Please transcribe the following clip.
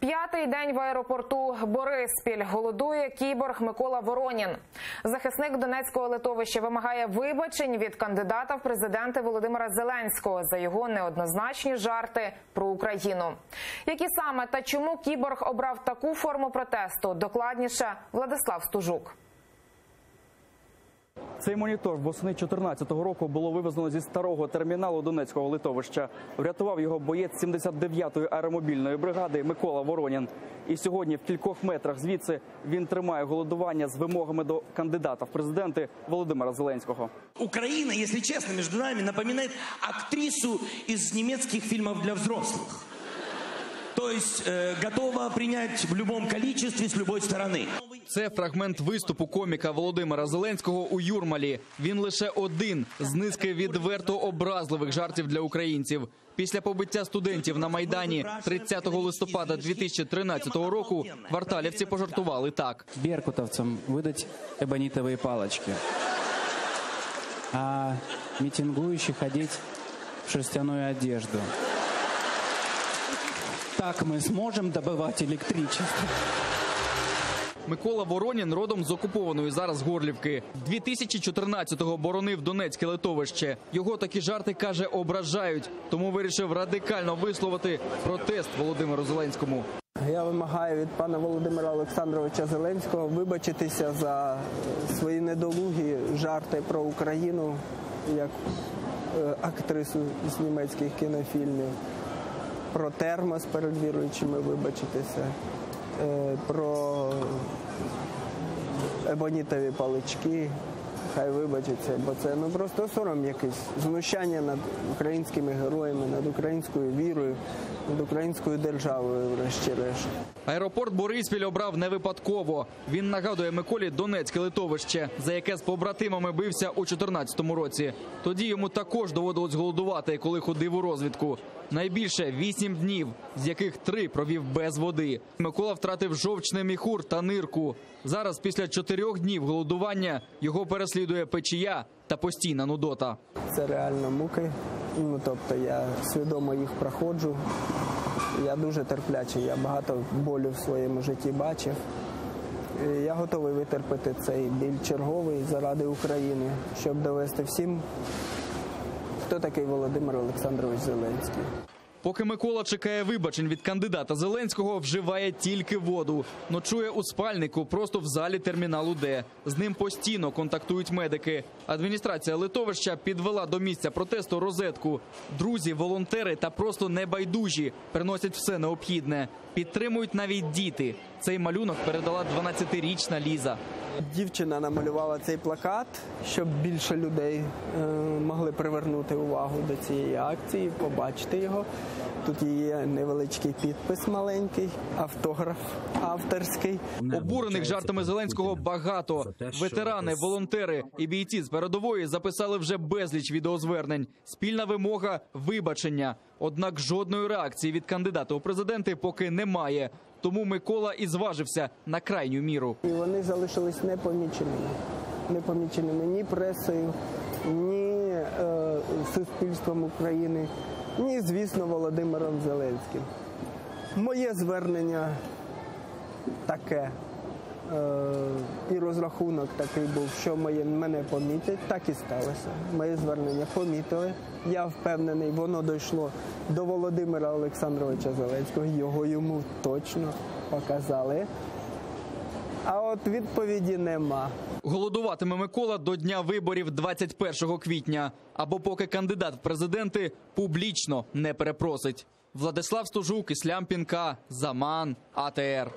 П'ятий день в аеропорту Бориспіль голодує кіборг Микола Воронін. Захисник Донецького литовища вимагає вибачень від кандидата в президенти Володимира Зеленського за його неоднозначні жарти про Україну. Які саме та чому кіборг обрав таку форму протесту? Докладніше Владислав Стужук. Цей монітор восени 2014 року було вивезено зі старого терміналу Донецького литовища. Врятував його боєць 79-ї аеромобільної бригади Микола Воронін. І сьогодні, в кількох метрах звідси, він тримає голодування з вимогами до кандидата в президенти Володимира Зеленського. Украина, если честно, между нами напоминает актрису из немецких фильмов для взрослых. То есть э, готова принять в любом количестве с любой стороны. Це фрагмент виступу коміка Володимира Зеленського у Юрмалі. Він лише один з низки відверто образливих жартів для українців. Після побиття студентів на майдані 30 листопада 2013 року варталівці пожартували так. беркутовцам выдать эбонитовые палочки, а митингующих одеть в шерстяную одежду. Так мы сможем добывать электричество. Микола Воронін родом з окупованої зараз Горлівки. 2014-го боронив Донецьке литовище. Його такі жарти каже ображають, тому вирішив радикально висловити протест Володимиру Зеленському. Я вимагаю від пана Володимира Олександровича Зеленського вибачитися за свої недолугі жарти про Україну як е, актрису з німецьких кінофільмів, про термос перед віруючими вибачитися, про ебонітові палички. Хай вибачиться, бо це ну просто сором якийсь знущання над українськими героями, над українською вірою, над українською державою, врешті-решт. Аеропорт Бориспіль обрав не випадково. Він нагадує Миколі Донецьке литовище, за яке з побратимами бився у 2014 році. Тоді йому також доводилось голодувати, коли ходив у розвідку. Найбільше вісім днів, з яких три провів без води. Микола втратив жовчний міхур та нирку. Зараз, після чотирьох днів голодування, його переслідує печія та постійна нудота. Це реально муки. Ну тобто я свідомо їх проходжу. Я дуже терплячий, я багато болю в своєму житті бачив. Я готовий витерпіти цей біль черговий заради України, щоб довести всім, хто такий Володимир Олександрович Зеленський. Поки Микола чекає вибачень від кандидата Зеленського, вживає тільки воду. Ночує у спальнику просто в залі терміналу Д. З ним постійно контактують медики. Адміністрація литовища підвела до місця протесту розетку. Друзі, волонтери та просто небайдужі приносять все необхідне. Підтримують навіть діти. Цей малюнок передала 12-річна Ліза. Дівчина намалювала цей плакат, щоб більше людей е, могли привернути увагу до цієї акції, побачити його. Тут є невеличкий підпис маленький, автограф авторський. Обурених жартами Зеленського багато. Ветерани, волонтери і бійці з передової записали вже безліч відеозвернень. Спільна вимога вибачення. Однак жодної реакції від кандидата у президенти поки немає. Тому Микола і зважився на крайню міру. І вони залишились непоміченими. Непоміченими ні пресою, ні суспільством України, ні, звісно, Володимиром Зеленським. Моє звернення таке. Е, і розрахунок такий був, що мене помітять, так і сталося. Моє звернення помітили. Я впевнений, воно дійшло до Володимира Олександровича Зеленського. Його йому точно показали. А от відповіді нема. Голодуватиме Микола до дня виборів 21 квітня, або поки кандидат в президенти публічно не перепросить. Владислав Стужук, Іслям Пінка, Заман, АТР.